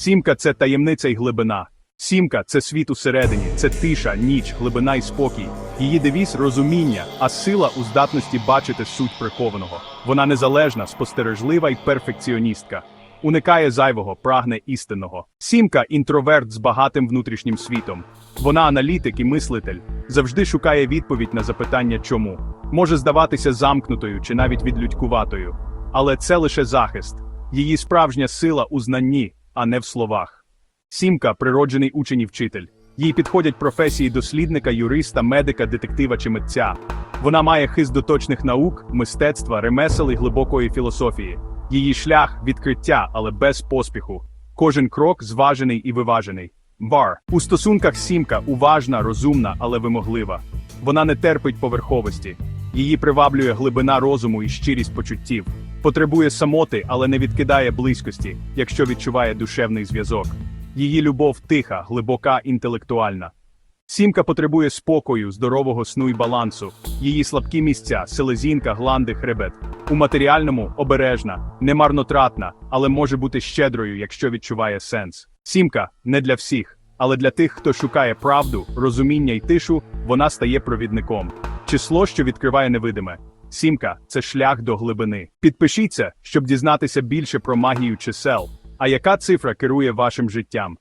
Сімка це таємниця й глибина. Сімка це світ усередині, це тиша, ніч, глибина і спокій. Її девіз розуміння, а сила у здатності бачити суть прихованого. Вона незалежна, спостережлива й перфекціоністка. Уникає зайвого, прагне істинного. Сімка інтроверт з багатим внутрішнім світом. Вона аналітик і мислитель, завжди шукає відповідь на запитання чому. Може здаватися замкнутою чи навіть відлюдькуватою. Але це лише захист. Її справжня сила у знанні, а не в словах. Сімка природжений учень і вчитель. Їй підходять професії дослідника, юриста, медика, детектива чи митця. Вона має хист до точних наук, мистецтва, ремесел і глибокої філософії. Її шлях відкриття, але без поспіху. Кожен крок зважений і виважений. Вар у стосунках сімка уважна, розумна, але вимоглива. Вона не терпить поверховості. Її приваблює глибина розуму і щирість почуттів. Потребує самоти, але не відкидає близькості, якщо відчуває душевний зв'язок. Її любов тиха, глибока, інтелектуальна. Сімка потребує спокою, здорового сну і балансу. Її слабкі місця, селезінка, гланди, хребет. У матеріальному обережна, не марнотратна, але може бути щедрою, якщо відчуває сенс. Сімка не для всіх, але для тих, хто шукає правду, розуміння й тишу, вона стає провідником. Число, що відкриває невидиме. Сімка це шлях до глибини. Підпишіться, щоб дізнатися більше про магію чисел. А яка цифра керує вашим життям?